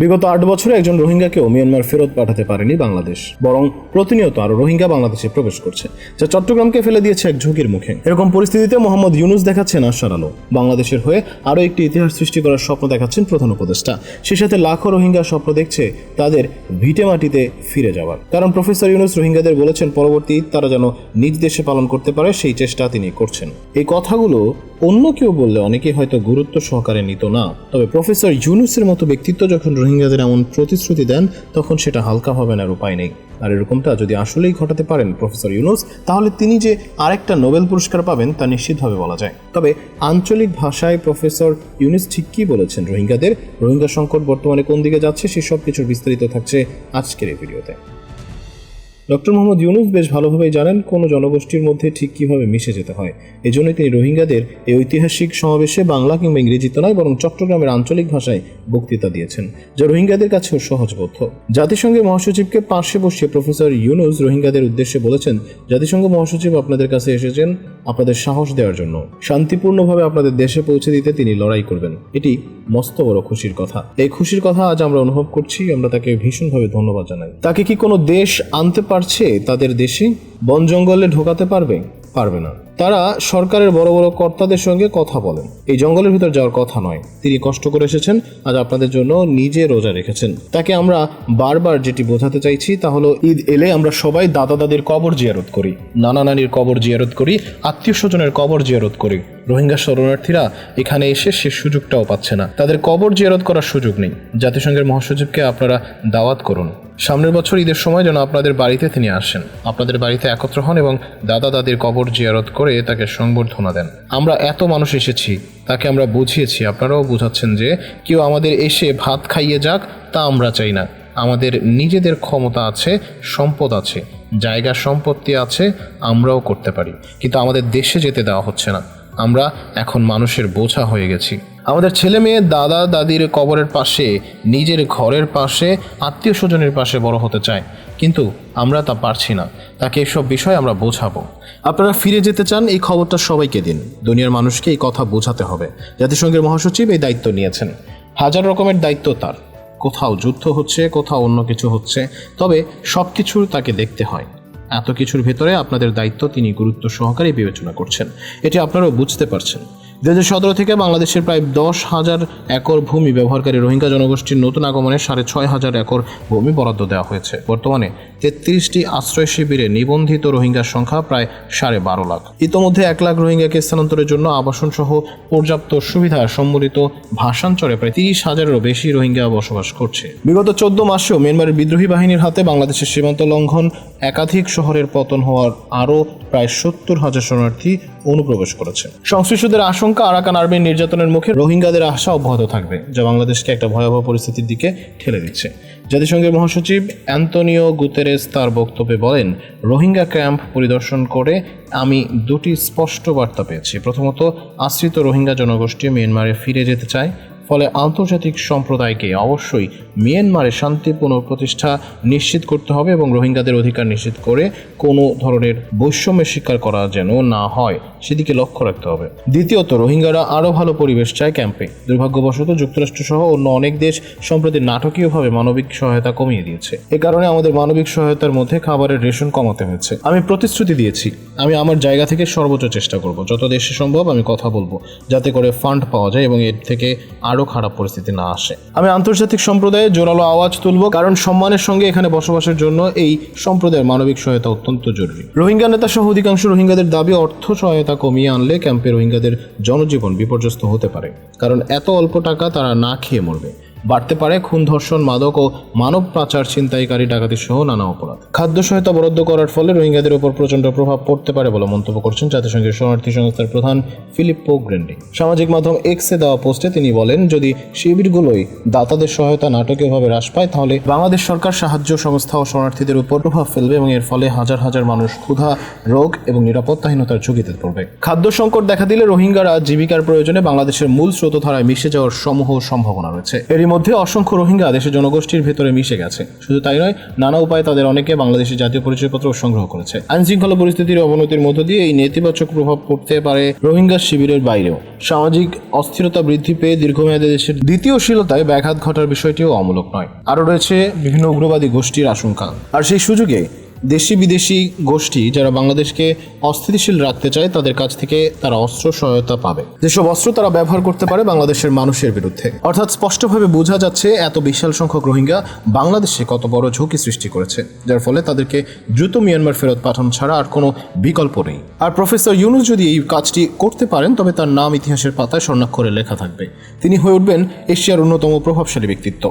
বিগত আট বছরে একজন রোহিঙ্গাকেও মিয়ানমার ফেরত পাঠাতে পারেনি বাংলাদেশ, বরং প্রতিনিয়ত আরও রোহিঙ্গা বাংলাদেশে প্রবেশ করছে, যা চট্টগ্রামকে ফেলে দিয়েছে এক ঝুঁকির মুখে। এরকম পরিস্থিতিতে মোহাম্মদ ইউনুস দেখাচ্ছেন আশার আলো। বাংলাদেশের হয়ে আরও একটি ইতিহাস সৃষ্টি করার স্বপ্ন দেখাচ্ছেন প্রধান উপদেষ্টা। সেই সাথে লাখো রোহিঙ্গা স্বপ্ন দেখছে তাদের ভিটে মাটিতে ফিরে যাওয়ার। কারণ প্রফেসর ইউনুস রোহিঙ্গাদের বলেছেন, পরবর্তী তারা যেন নিজ দেশে পালন করতে পারে, সেই চেষ্টা তিনি করছেন। এই কথাগুলো অন্য কেউ বললে অনেকেই হয়তো গুরুত্ব সহকারে নিত না। তবে প্রফেসর ইউনুসের মতো ব্যক্তিত্ব যখন রোহিঙ্গাদের এমন প্রতিশ্রুতি দেন, তখন সেটা হালকা হবে না উপায় নেই। আর এরকমটা যদি আসলেই ঘটাতে পারেন, প্রফেসর ইউনুস, তাহলে তিনি যে আরেকটা নোবেল পুরস্কার পাবেন, তা নিশ্চিতভাবে বলা যায়। তবে আঞ্চলিক ভাষায় প্রফেসর ইউনুস ঠিক কী বলেছেন রোহিঙ্গাদের? রোহিঙ্গা সংকট বর্তমানে কোন দিকে যাচ্ছে সেসব কিছুর বিস্তারিত থাকছে আজকের এই ভিডিওতে। ডক্টর মোহাম্মদ ইউনুস বেশ ভালোভাবেই জানেন কোন জনগোষ্ঠীর মধ্যে ঠিক কীভাবে মিশে যেতে হয়। এজন্যই তিনি রোহিঙ্গাদের এই ঐতিহাসিক সমাবেশে বাংলা কিংবা ইংরেজিতে নয়, বরং চট্টগ্রামের আঞ্চলিক ভাষায় বক্তৃতা দিয়েছেন, যা রোহিঙ্গাদের কাছেও সহজবোধ্য। জাতিসংঘের মহাসচিবকে পাশে বসিয়ে প্রফেসর ইউনুস রোহিঙ্গাদের উদ্দেশ্যে বলেছেন, জাতিসংঘ মহাসচিব আপনাদের কাছে এসেছেন আপনাদের সাহস দেওয়ার জন্য। শান্তিপূর্ণভাবে আপনাদের দেশে পৌঁছে দিতে তিনি লড়াই করবেন। এটি মস্ত বড় খুশির কথা। এই খুশির কথা আজ আমরা অনুভব করছি, আমরা তাকে ভীষণভাবে ধন্যবাদ জানাই। তাকে কি কোনো দেশ আনতে পারছে তাদের দেশে? বন জঙ্গলে ঢোকাতে পারবে? পারবে না। তারা সরকারের বড় বড় কর্তাদের সঙ্গে কথা বলেন। এই জঙ্গলের ভিতর যাওয়ার কথা নয়। তিনি কষ্ট করে এসেছেন, আজ আপনাদের জন্য নিজে রোজা রেখেছেন। তাকে আমরা বারবার যেটি বোঝাতে চাইছি তা হলো, ঈদ এলে আমরা সবাই দাদা দাদির কবর জিয়ারত করি, নানা নানির কবর জিয়ারত করি, আত্মীয় স্বজনের কবর জিয়ারত করি। রোহিঙ্গা শরণার্থীরা এখানে এসে সে সুযোগটাও পাচ্ছে না। তাদের কবর জিয়ারত করার সুযোগ নেই। জাতিসংঘের মহাসচিবকে আপনারা দাওয়াত করুন। সামনের বছর ঈদের সময় যেন আপনাদের বাড়িতে তিনি আসেন। আপনাদের বাড়িতে একত্র হন এবং দাদা দাদির কবর জিয়ারত করে তাকে সংবর্ধনা দেন। আমরা এত মানুষ এসেছি, তাকে আমরা বুঝিয়েছি। আপনারাও বুঝাচ্ছেন যে, কেউ আমাদের এসে ভাত খাইয়ে যাক, তা আমরা চাই না। আমাদের নিজেদের ক্ষমতা আছে, সম্পদ আছে জায়গা সম্পত্তি আছে, আমরাও করতে পারি। কিন্তু আমাদের দেশে যেতে দেওয়া হচ্ছে না। আমরা এখন মানুষের বোঝা হয়ে গেছি। আমাদের ছেলে মেয়ে দাদা দাদির কবরের পাশে, নিজের ঘরের পাশে, আত্মীয় স্বজনের পাশে বড় হতে চায়। কিন্তু আমরা তা পারছি না। তাকে এসব বিষয় আমরা বোঝাবো। আপনারা ফিরে যেতে চান, এই খবরটা সবাইকে দিন। দুনিয়ার মানুষকে এই কথা বোঝাতে হবে। জাতিসংঘের মহাসচিব এই দায়িত্ব নিয়েছেন। হাজার রকমের দায়িত্ব তার। কোথাও যুদ্ধ হচ্ছে, কোথাও অন্য কিছু হচ্ছে, তবে সব কিছুর তাকে দেখতে হয়। এত কিছুর ভেতরে আপনাদের দায়িত্ব তিনি গুরুত্ব সহকারে বিবেচনা করছেন। এটি আপনারাও বুঝতে পারছেন। দু হাজার সতেরো থেকে বাংলাদেশের প্রায় দশ হাজার একর ভূমি ব্যবহারকারী রোহিঙ্গা জনগোষ্ঠীর নতুন আগমনে সাড়ে ছয় হাজার একর ভূমি বরাদ্দ দেওয়া হয়েছে। বর্তমানে তেত্রিশটি আশ্রয় শিবিরে নিবন্ধিত রোহিঙ্গার সংখ্যা প্রায় সাড়ে বারো লাখ। ইতোমধ্যে এক লাখ রোহিঙ্গাকে স্থানান্তরের জন্য আবাসন সহ পর্যাপ্ত সুবিধা সম্বলিত ভাষাঞ্চলে প্রায় তিরিশ হাজারেরও বেশি রোহিঙ্গা বসবাস করছে। বিগত চোদ্দ মাসেও মিয়ানমারের বিদ্রোহী বাহিনীর হাতে বাংলাদেশের সীমান্ত লঙ্ঘন একাধিক শহরের পতন হওয়ার আরও প্রায় সত্তর হাজার শরণার্থী অনুপ্রবেশ করেছে। সংশ্লিষ্টদের আশঙ্কা, আরাকান আর্মির নির্যাতনের মুখে রোহিঙ্গাদের আশা অব্যাহত থাকবে, যা বাংলাদেশকে একটা ভয়াবহ পরিস্থিতির দিকে ঠেলে দিচ্ছে। জাতিসংঘের মহাসচিব অ্যান্তনিও গুতেরেস তার বক্তব্যে বলেন, রোহিঙ্গা ক্যাম্প পরিদর্শন করে আমি দুটি স্পষ্ট বার্তা পেয়েছি। প্রথমত, আশ্রিত রোহিঙ্গা জনগোষ্ঠী মিয়ানমারে ফিরে যেতে চায়। ফলে আন্তর্জাতিক সম্প্রদায়কে অবশ্যই মিয়ানমারে শান্তি পুনঃপ্রতিষ্ঠা নিশ্চিত করতে হবে এবং রোহিঙ্গাদের অধিকার নিশ্চিত করে কোনো ধরনের বৈষম্যের শিকার করা যেন না হয়, সেদিকে লক্ষ্য রাখতে হবে। দ্বিতীয়ত, রোহিঙ্গারা আরও ভালো পরিবেশ চায় ক্যাম্পে। দুর্ভাগ্যবশত যুক্তরাষ্ট্র সহ অন্য অনেক দেশ সম্প্রতি নাটকীয়ভাবে মানবিক সহায়তা কমিয়ে দিয়েছে। এ কারণে আমাদের মানবিক সহায়তার মধ্যে খাবারের রেশন কমাতে হয়েছে। আমি প্রতিশ্রুতি দিয়েছি, আমি আমার জায়গা থেকে সর্বোচ্চ চেষ্টা করব। যত দেশে সম্ভব আমি কথা বলব, যাতে করে ফান্ড পাওয়া যায় এবং এর থেকে আরও খারাপ পরিস্থিতি না আসে। আমি আন্তর্জাতিক সম্প্রদায়ে জোরালো আওয়াজ তুলব কারণ সম্মানের সঙ্গে এখানে বসবাসের জন্য এই সম্প্রদায়ের মানবিক সহায়তা অত্যন্ত জরুরি। রোহিঙ্গা নেতা সহ অধিকাংশ রোহিঙ্গাদের দাবি অর্থ সহায়তা কমিয়ে আনলে ক্যাম্পে রোহিঙ্গাদের জনজীবন বিপর্যস্ত হতে পারে। কারণ এত অল্প টাকা তারা না খেয়ে মরবে। বাড়তে পারে খুন, ধর্ষণ, মাদক ও মানব পাচার ছিনতাইকারী ডাকাতি সহ নানা অপরাধ। খাদ্য সহায়তা বরাদ্দ করার ফলে রোহিঙ্গাদের উপর প্রচণ্ড প্রভাব পড়তে পারে বলে মন্তব্য করছেন জাতিসংঘের শরণার্থী সংস্থার প্রধান ফিলিপ্পো গ্রেন্ডি। সামাজিক মাধ্যম এক্সে দেওয়া পোস্টে তিনি বলেন, যদি শিবিরগুলোই দাতাদের সহায়তা নাটকীয়ভাবে হ্রাস পায়, তাহলে বাংলাদেশ সরকার সাহায্য সংস্থা ও শরণার্থীদের উপর প্রভাব ফেলবে এবং এর ফলে হাজার হাজার মানুষ ক্ষুধা, রোগ এবং নিরাপত্তাহীনতার ঝুঁকিতে পড়বে। খাদ্য সংকট দেখা দিলে রোহিঙ্গারা জীবিকার প্রয়োজনে বাংলাদেশের মূল স্রোতধারায় মিশে যাওয়ার সমূহ সম্ভাবনা রয়েছে। এরই মধ্যে অসংখ্য রোহিঙ্গা দেশের জনগোষ্ঠীর ভেতরে মিশে গেছে। শুধু তাই নয়, নানা উপায়ে তাদের অনেকে বাংলাদেশের জাতীয় পরিচয়পত্র সংগ্রহ করেছে। আইন শৃঙ্খলা পরিস্থিতির অবনতির মধ্য দিয়ে এই নেতিবাচক প্রভাব পড়তে পারে রোহিঙ্গা শিবিরের বাইরেও। সামাজিক অস্থিরতা বৃদ্ধি পেয়ে দীর্ঘমেয়াদে দেশের দ্বিতীয় শীলতায় ব্যাঘাত ঘটার বিষয়টিও অমূলক নয়। আরও রয়েছে বিভিন্ন উগ্রবাদী গোষ্ঠীর আশঙ্কা। আর সেই সুযোগে দেশি বিদেশি গোষ্ঠী যারা বাংলাদেশকে অস্থিতিশীল রাখতে চায়, তাদের কাছ থেকে তারা অস্ত্র সহায়তা পাবে। যেসব অস্ত্র তারা ব্যবহার করতে পারে বাংলাদেশের মানুষের বিরুদ্ধে। অর্থাৎ স্পষ্টভাবে বোঝা যাচ্ছে এত বিশাল সংখ্যক রোহিঙ্গা বাংলাদেশে কত বড় ঝুঁকি সৃষ্টি করেছে, যার ফলে তাদেরকে দ্রুত মিয়ানমার ফেরত পাঠানো ছাড়া আর কোনো বিকল্প নেই। আর প্রফেসর ইউনুস যদি এই কাজটি করতে পারেন, তবে তার নাম ইতিহাসের পাতায় স্বর্ণাক্ষরে লেখা থাকবে। তিনি হয়ে উঠবেন এশিয়ার অন্যতম প্রভাবশালী ব্যক্তিত্ব।